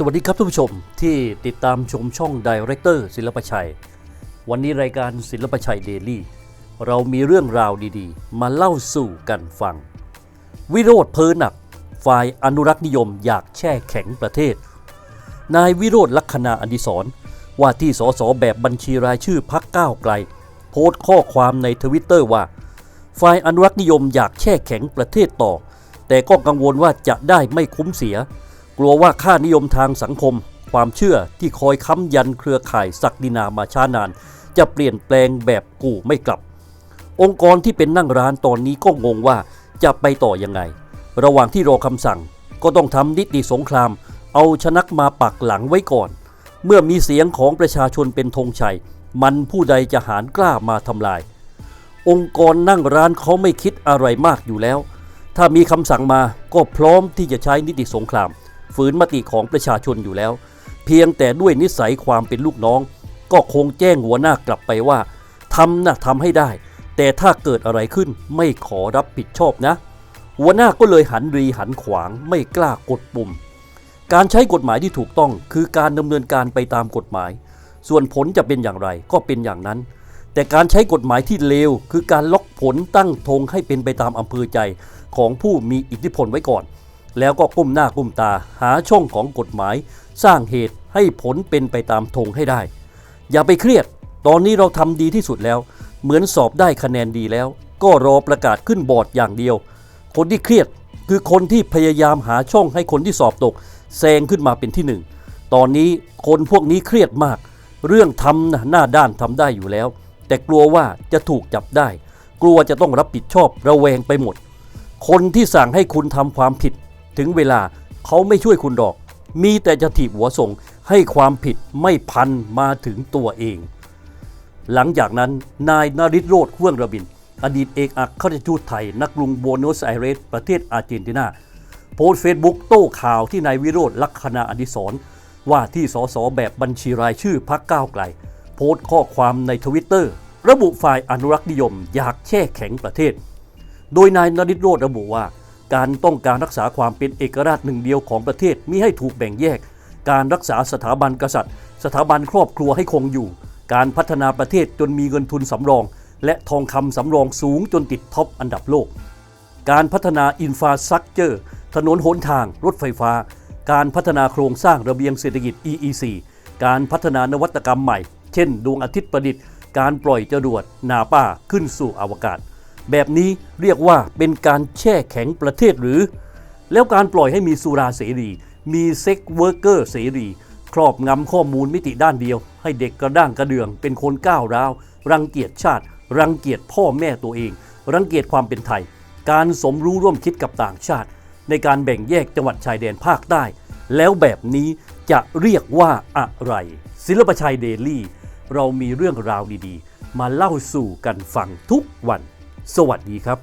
สวัสดีครับท่านผู้ชมที่ติดตามชมช่องดีเรคเตอร์ศิลปชัย วันนี้รายการศิลปชัยเดลี่ เรามีเรื่องราวดีๆ มาเล่าสู่กันฟัง วิโรธเพอหนัก ฝ่ายอนุรักษ์นิยมอยากแช่แข็งประเทศ นายวิโรธลักษณาอดิศรว่าที่สสแบบบัญชีรายชื่อพักก้าวไกล โพสต์ข้อความในทวิตเตอร์ว่า ฝ่ายอนุรักษ์นิยมอยากแช่แข็งประเทศต่อ แต่ก็กังวลว่าจะได้ไม่คุ้มเสีย กลัวว่าค่านิยมทางสังคม ความเชื่อที่คอยค้ำยันเครือข่ายศักดินามาช้านาน จะเปลี่ยนแปลงแบบกูไม่กลับ องค์กรที่เป็นนั่งร้านตอนนี้ก็งงว่าจะไปต่อยังไง ระหว่างที่รอคำสั่งก็ต้องทำนิติสงคราม เอาชนักมาปักหลังไว้ก่อน เมื่อมีเสียงของประชาชนเป็นธงชัย มันผู้ใดจะหารกล้ามาทำลาย องค์กรนั่งร้านเขาไม่คิดอะไรมากอยู่แล้ว ถ้ามีคำสั่งมาก็พร้อมที่จะใช้นิติสงคราม ฝืนมติของประชาชนอยู่แล้ว เพียงแต่ด้วยนิสัยความเป็นลูกน้อง ก็คงแจ้งหัวหน้ากลับไปว่าทำนะทำให้ได้ แต่ถ้าเกิดอะไรขึ้นไม่ขอรับผิดชอบนะ หัวหน้าก็เลยหันรีหันขวางไม่กล้ากดปุ่ม การใช้กฎหมายที่ถูกต้องคือการดำเนินการไปตามกฎหมาย ส่วนผลจะเป็นอย่างไรก็เป็นอย่างนั้นแต่การใช้กฎหมายที่เลว คือการล็อกผลตั้งธงให้เป็นไปตามอำเภอใจของผู้มีอิทธิพลไว้ก่อน แล้วก็ก้มหน้าก้มตาหาช่องของกฎหมาย สร้างเหตุให้ผลเป็นไปตามธงให้ได้ อย่าไปเครียด ตอนนี้เราทำดีที่สุดแล้ว เหมือนสอบได้คะแนนดีแล้ว ก็รอประกาศขึ้นบอร์ดอย่างเดียว คนที่เครียดคือคนที่พยายามหาช่องให้คนที่สอบตกแซงขึ้นมาเป็นที่หนึ่งตอนนี้คนพวกนี้เครียดมาก เรื่องทำนะหน้าด้านทำได้อยู่แล้ว แต่กลัวว่าจะถูกจับได้ กลัวจะต้องรับผิดชอบระแวงไปหมด คนที่สั่งให้คุณทำความผิด ถึงเวลาเขาไม่ช่วยคุณดอก มีแต่จะถีบหัวส่งให้ความผิดไม่พันมาถึงตัวเอง หลังจากนั้นนายนาริศโรธห้วงระบิน อดีตเอกอัครราชทูตไทยนักกรุงโบโนสไอเรส ประเทศอาร์เจนตินาโพสเฟซบุ๊กโต้ข่าวที่นายวิโรธลักษณะอดิศรว่าที่สสแบบบัญชีรายชื่อพักก้าวไกล โพสต์ข้อความในทวิตเตอร์ระบุฝ่ายอนุรักษ์นิยมอยากแช่แข็งประเทศ โดยนายนริศโรธระบุว่า การต้องการรักษาความเป็นเอกราชหนึ่งเดียวของประเทศมิให้ถูกแบ่งแยก การรักษาสถาบันกษัตริย์ สถาบันครอบครัวให้คงอยู่ การพัฒนาประเทศจนมีเงินทุนสำรอง และทองคำสำรองสูงจนติดท็อปอันดับโลก การพัฒนาอินฟาสตรักเจอร์ ถนนหนทาง รถไฟฟ้า การพัฒนาโครงสร้างระเบียงเศรษฐกิจ EEC การพัฒนานวัตกรรมใหม่ เช่น ดวงอาทิตย์ประดิษฐ์ การปล่อยจรวดนาป้าขึ้นสู่อวกาศ แบบนี้เรียกว่าเป็นการแช่แข็งประเทศหรือ แล้วการปล่อยให้มีสุราเสรี มีเซ็กเวิร์กเกอร์เสรี ครอบงำข้อมูลมิติด้านเดียว ให้เด็กกระด้างกระเดือง เป็นคนก้าวร้าว รังเกียจชาติ รังเกียจพ่อแม่ตัวเอง รังเกียจความเป็นไทย การสมรู้ร่วมคิดกับต่างชาติ ในการแบ่งแยกจังหวัดชายแดนภาคใต้ แล้วแบบนี้จะเรียกว่าอะไร ศิลปชัยเดลี่ เรามีเรื่องราวดีๆ มาเล่าสู่กันฟังทุกวัน สวัสดีครับ